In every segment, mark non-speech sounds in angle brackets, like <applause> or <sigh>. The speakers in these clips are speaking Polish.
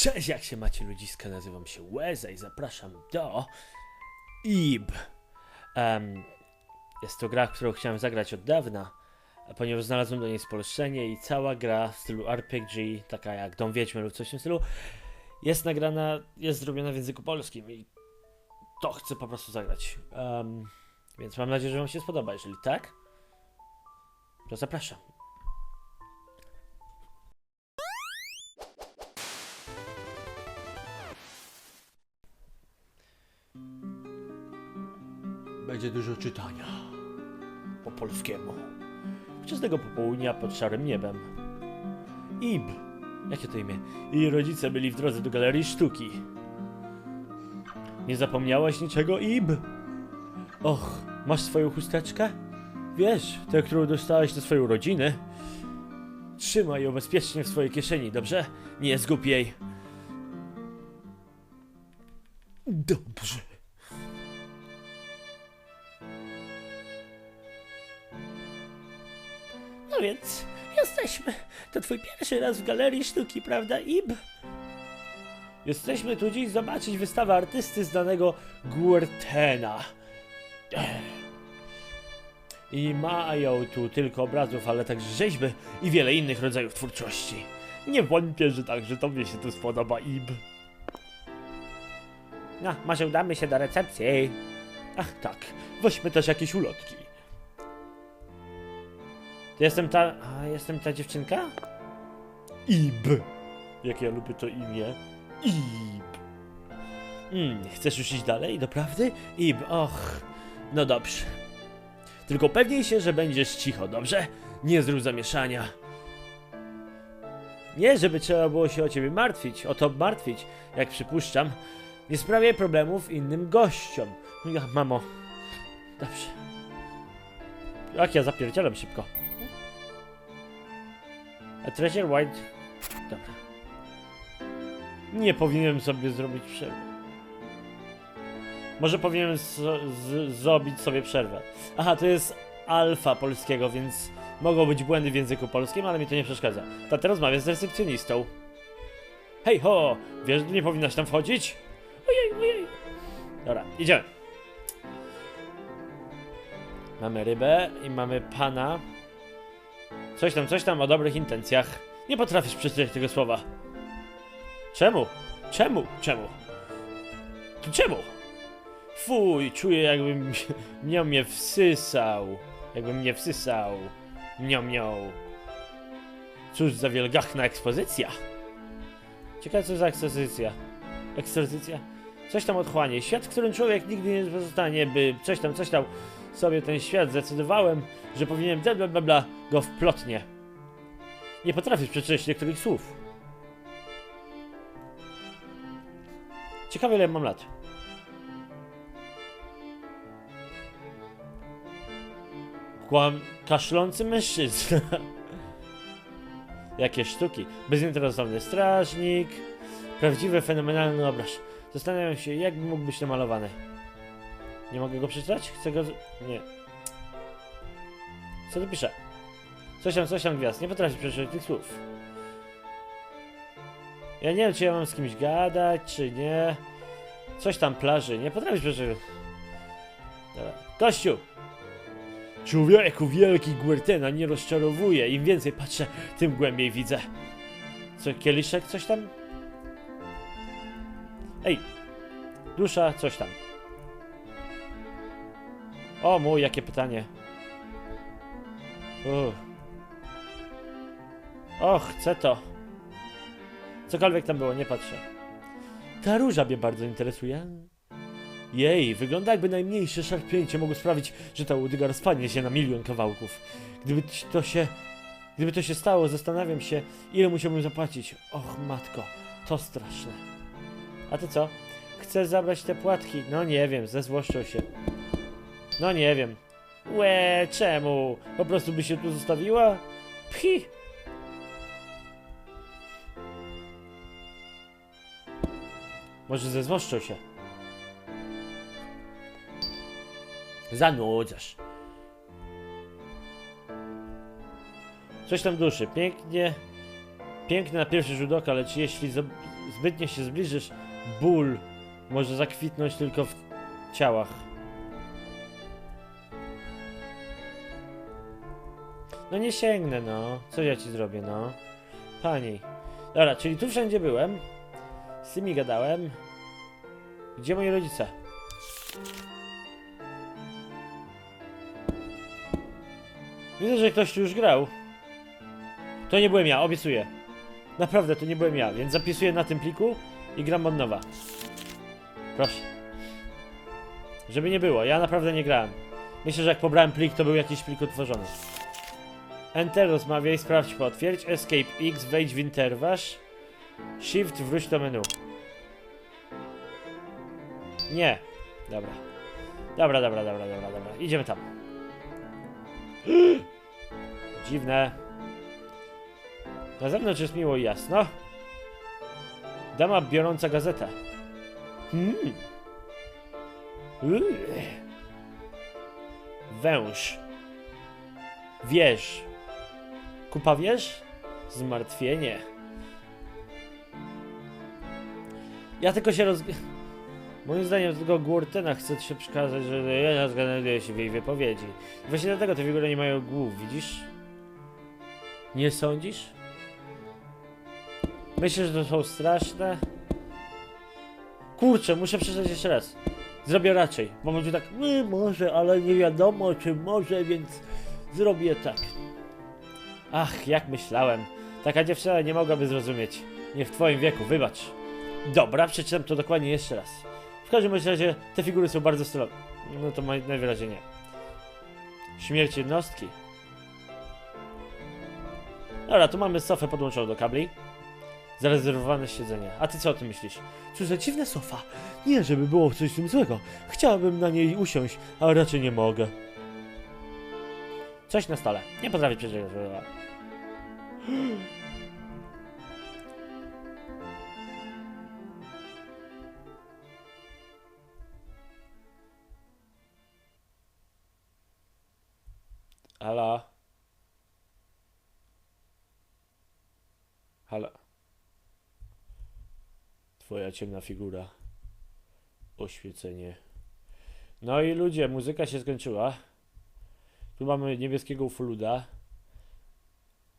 Cześć, jak się macie ludziska? Nazywam się Łeza i zapraszam do IB. Em, jest to gra, którą chciałem zagrać od dawna, ponieważ znalazłem do niej spolszczenie i cała gra w stylu RPG, taka jak Dom Wiedźmy lub coś w tym stylu, jest nagrana, jest zrobiona w języku polskim i to chcę po prostu zagrać. Em, więc mam nadzieję, że wam się spodoba. Jeżeli tak, to zapraszam. Będzie dużo czytania. Po polskiemu. Wczesnego popołudnia pod szarym niebem. Ib. Jakie to imię? Jej rodzice byli w drodze do galerii sztuki. Nie zapomniałaś niczego, Ib? Och, masz swoją chusteczkę? Wiesz, tę, którą dostałaś do swojej urodziny. Trzymaj ją bezpiecznie w swojej kieszeni, dobrze? Nie zgub jej. Dobrze. Więc, jesteśmy. To twój pierwszy raz w galerii sztuki, prawda, Ib? Jesteśmy tu dziś zobaczyć wystawę artysty znanego Guertena. I mają tu tylko obrazów, ale także rzeźby i wiele innych rodzajów twórczości. Nie wątpię, że także tobie się tu spodoba, Ib. No, może udamy się do recepcji. Ach tak, weźmy też jakieś ulotki. Jestem ta... A, jestem ta dziewczynka? Ib. Jak ja lubię to imię. Ib. Mm, chcesz już iść dalej, doprawdy? Ib, och. No dobrze. Tylko pewnij się, że będziesz cicho, dobrze? Nie zrób zamieszania. Nie, żeby trzeba było się o ciebie martwić, o to martwić, jak przypuszczam. Nie sprawiaj problemów innym gościom. Ja, mamo. Dobrze. Jak ja zapierdzielam szybko. A Treasure White... Dobra. Nie powinienem sobie zrobić przerwy. Może powinienem zrobić sobie przerwę. Aha, to jest alfa polskiego, więc mogą być błędy w języku polskim, ale mi to nie przeszkadza. Tata rozmawia z recepcjonistą. Hej ho! Wiesz, nie powinnaś tam wchodzić? Ojej, ojej. Dobra, idziemy. Mamy rybę i mamy pana. Coś tam, coś tam o dobrych intencjach. Nie potrafisz przeczytać tego słowa. Czemu? Czemu? Czemu? Czemu? Fuj, czuję jakbym <laughs> miał mnie wsysał. Jakbym mnie wsysał. Miał, miał. Cóż za wielgachna ekspozycja. Ciekawe co za ekspozycja. Ekspozycja? Coś tam otchłanie. Świat, w którym człowiek nigdy nie pozostanie, by coś tam, coś tam sobie ten świat zdecydowałem, że powinienem bla bla bla, bla go wplotnie. Nie potrafisz przeczytać niektórych słów. Ciekawe ile mam lat. Kłam kaszlący mężczyzna. <laughs> Jakie sztuki. Bezinteresowny strażnik. Prawdziwy, fenomenalny obraz. Zastanawiam się, jak mógł być namalowany. Nie mogę go przeczytać? Chcę go... Nie. Co tu pisze? Coś tam, coś tam gwiazd. Nie potrafię przeczytać tych słów. Ja nie wiem, czy ja mam z kimś gadać, czy nie. Coś tam plaży. Nie potrafisz przeczytać. Dobra. Kościół! Człowieku wielki Guertena nie rozczarowuje. Im więcej patrzę, tym głębiej widzę. Co, kieliszek? Coś tam? Ej! Dusza, coś tam. O mój, jakie pytanie. Uff. O, chcę to. Cokolwiek tam było, nie patrzę. Ta róża mnie bardzo interesuje. Jej, wygląda jakby najmniejsze szarpnięcie mogło sprawić, że ta łodyga rozpadnie się na milion kawałków. Gdyby to się... Gdyby to się stało, zastanawiam się, ile musiałbym zapłacić. Och, matko, to straszne. A ty co? Chcesz zabrać te płatki? No nie wiem, zezłoszczą się. No nie wiem. Łe, czemu? Po prostu by się tu zostawiła? Pchi! Może zezłoszczą się. Zanudzasz. Coś tam duszy. Pięknie. Piękne na pierwszy rzut oka, lecz jeśli zbytnio się zbliżysz, ból może zakwitnąć tylko w ciałach. No nie sięgnę, no. Co ja ci zrobię, no? Pani. Dobra, czyli tu wszędzie byłem. Z tymi gadałem. Gdzie moi rodzice? Widzę, że ktoś tu już grał. To nie byłem ja, obiecuję. Naprawdę, to nie byłem ja, więc zapisuję na tym pliku i gram od nowa. Proszę. Żeby nie było, ja naprawdę nie grałem. Myślę, że jak pobrałem plik, to był jakiś plik utworzony. Enter, rozmawiaj, sprawdź, potwierdź, Escape X, wejdź w interwasz, Shift, wróć do menu. Nie. Dobra. Dobra, dobra, dobra, dobra, dobra. Idziemy tam. <gasps> Dziwne. Na zewnątrz jest miło i jasno. Dama biorąca gazetę. Hmm. Węż. Wież. Kupa wież? Zmartwienie. Ja tylko się roz... <laughs> Moim zdaniem do tego Gurtena chce się przekazać, że ja zgaduję się w jej wypowiedzi. Właśnie dlatego te figury nie mają głów, widzisz? Nie sądzisz? Myślę, że to są straszne. Kurczę, muszę przeczytać jeszcze raz. Zrobię raczej, bo będzie tak, "Nie, może, ale nie wiadomo, czy może, więc zrobię tak. Ach, jak myślałem. Taka dziewczyna nie mogłaby zrozumieć. Nie w twoim wieku, wybacz. Dobra, przeczytam to dokładnie jeszcze raz. W każdym razie te figury są bardzo stylowe. No to najwyraźniej nie. Śmierć jednostki. Dobra, tu mamy sofę podłączoną do kabli. Zarezerwowane siedzenie. A ty co o tym myślisz? Cóż za dziwna sofa. Nie, żeby było coś w tym złego. Chciałabym na niej usiąść, ale raczej nie mogę. Coś na stole. Nie potrafię przeczytać. Halo? Halo? Twoja ciemna figura. Oświecenie. No i ludzie, muzyka się skończyła. Tu mamy niebieskiego ufoluda.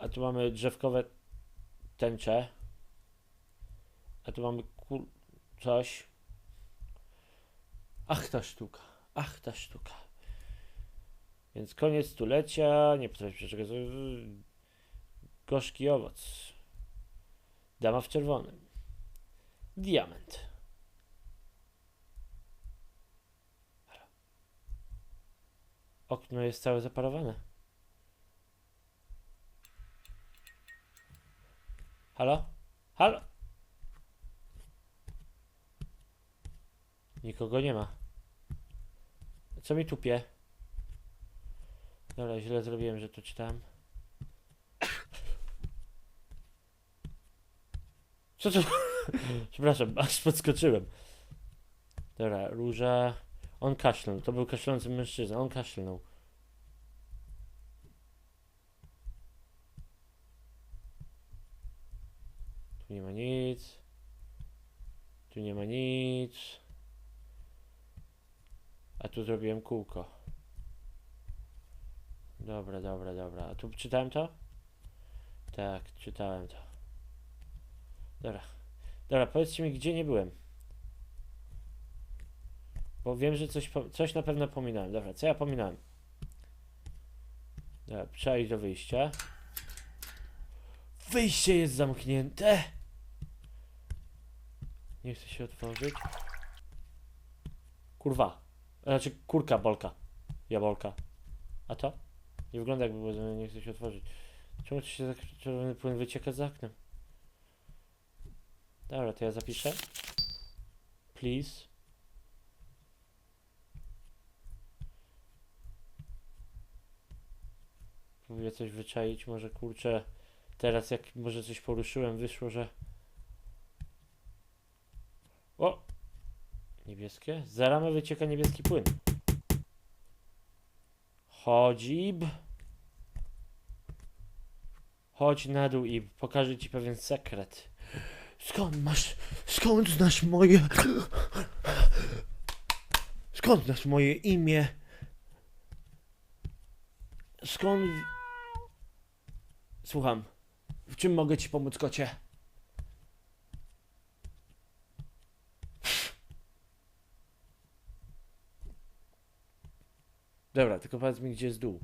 A tu mamy drzewkowe tęcze. A tu mamy kur... coś. Ach ta sztuka. Ach ta sztuka. Więc koniec stulecia. Nie potrafię przeczekać. Gorzki owoc. Dama w czerwonym. Diament. Okno jest całe zaparowane. Halo? Halo? Nikogo nie ma. Co mi tupie? Dobra, źle zrobiłem, że to czytałem. Co to? <laughs> Przepraszam, aż podskoczyłem. Dobra, róża. On kaszlnął. To był kaszlący mężczyzna. On kaszlnął. Tu nie ma nic. Tu nie ma nic. A tu zrobiłem kółko. Dobra, dobra, dobra. A tu czytałem to? Tak, czytałem to. Dobra. Dobra, powiedzcie mi, gdzie nie byłem. Bo wiem, że coś, coś na pewno pominąłem. Dobra, co ja pominąłem? Dobra, trzeba iść do wyjścia. Wyjście jest zamknięte! Nie chce się otworzyć. Kurwa. Znaczy, kurka, bolka. Jabolka. A to? Nie wygląda jakby było, nie chce się otworzyć. Czemu tu się czerwony płyn wycieka za oknem? Dobra, to ja zapiszę. Please. Próbuję coś wyczaić, może kurczę. Teraz jak może coś poruszyłem, wyszło, że... O! Niebieskie? Za ramę wycieka niebieski płyn. Chodzib. Chodź na dół i pokażę ci pewien sekret. Skąd masz... Skąd znasz moje... Skąd znasz moje imię? Skąd... Słucham. W czym mogę ci pomóc, kocie? Dobra, tylko powiedz mi, gdzie jest dół.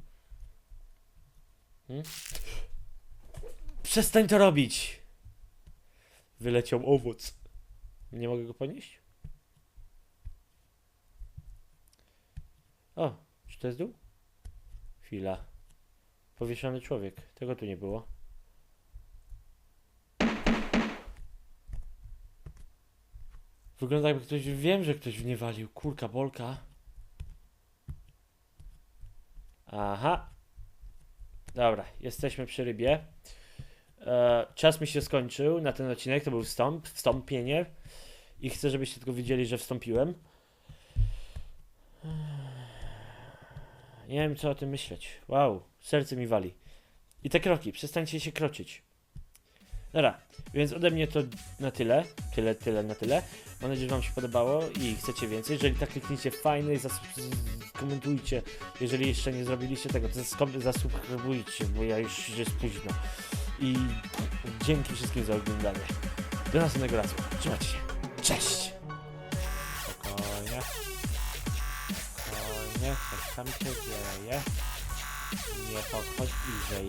Hmm? Przestań to robić! Wyleciał owoc. Nie mogę go ponieść? O, czy to jest dół? Chwila. Powieszony człowiek. Tego tu nie było. Wygląda jakby ktoś... Wiem, że ktoś w nie walił. Kurka, bolka. Aha. Dobra, jesteśmy przy rybie. E, czas mi się skończył na ten odcinek. To był wstąp, wstąpienie. I chcę, żebyście tylko wiedzieli, że wstąpiłem. Nie wiem, co o tym myśleć. Wow, serce mi wali. I te kroki, przestańcie się kroczyć. Dobra, więc ode mnie to na tyle. Tyle, tyle, na tyle. Mam nadzieję, że Wam się podobało i chcecie więcej. Jeżeli tak kliknijcie fajny, skomentujcie. Jeżeli jeszcze nie zrobiliście tego, to zasubskrybujcie, bo ja już jest późno. I dzięki wszystkim za oglądanie. Do następnego razu. Trzymajcie się. Cześć! Spokojnie. Spokojnie. Coś tam się dzieje. Nie podchodź bliżej.